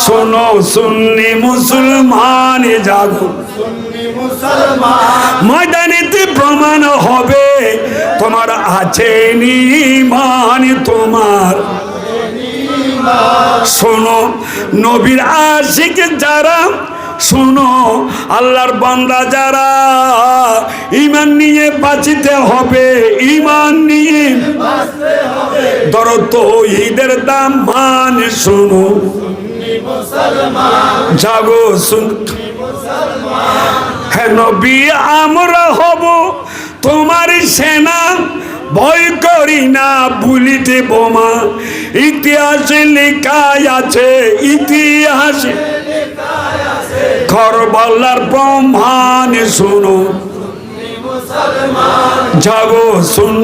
শোনো সুন্নি মুসলমান জাগো। ময়দানিতে প্রমাণ হবে। তোমার আছে নিমান তোমার। শোনো নবীর আশিক যারা শোনো আল্লাহর বান্দা যারা ইমান নিয়ে বাঁচিতে হবে ইমান নিয়ে ধরো তো ঈদের দাম মান শোনো। জাগো শুন। হ্যাঁ নবী, আমরা হব তোমার সেনা। ভয় করি না বুলিতে বোমা। ইতিহাসে লেখায় আছে, ইতিহাসে। করবাল্লার প্রমাণ শুনো। জাগো শুন।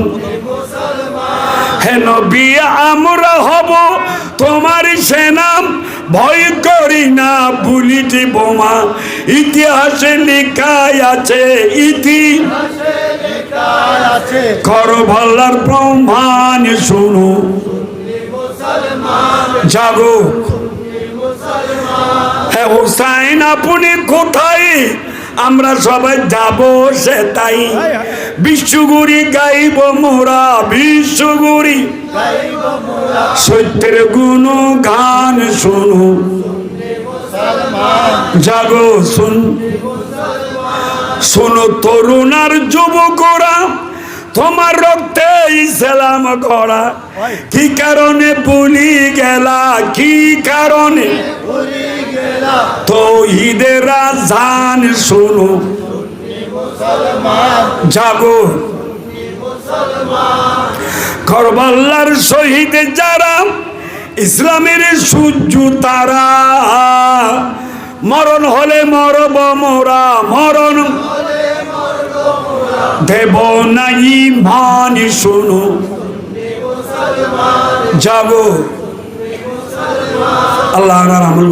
নবী, আমরা হব তোমার সেনা। ভয় করি না বুলিটি বোমা। ইতিহাসে লেখায় আছে, ইতি। করভাল্লার প্রমাণ শুনো। জাগো। হ্যাঁ হুসাইন, আপনি কোথায়? আমরা সবাই যাব সে তাই বিশ্বগুড়ি গাইব মোরা বিশ্বগুড়ি সত্যের গুণ গান শুনো। জাগো, শুন। শোনো তরুণার যুবকরা, তোমার রক্তে ইসলাম করা। কি কারণে বলি গেলা, কি কারণে? তো ঈদের জান শোনো। জাগো। করবাল্লার শহীদ যারা, ইসলামের সূর্য তারা। মরণ হলে মরব মোরা, মরণ দেব নাই মান শোনো। যাব আল্লাহ আমল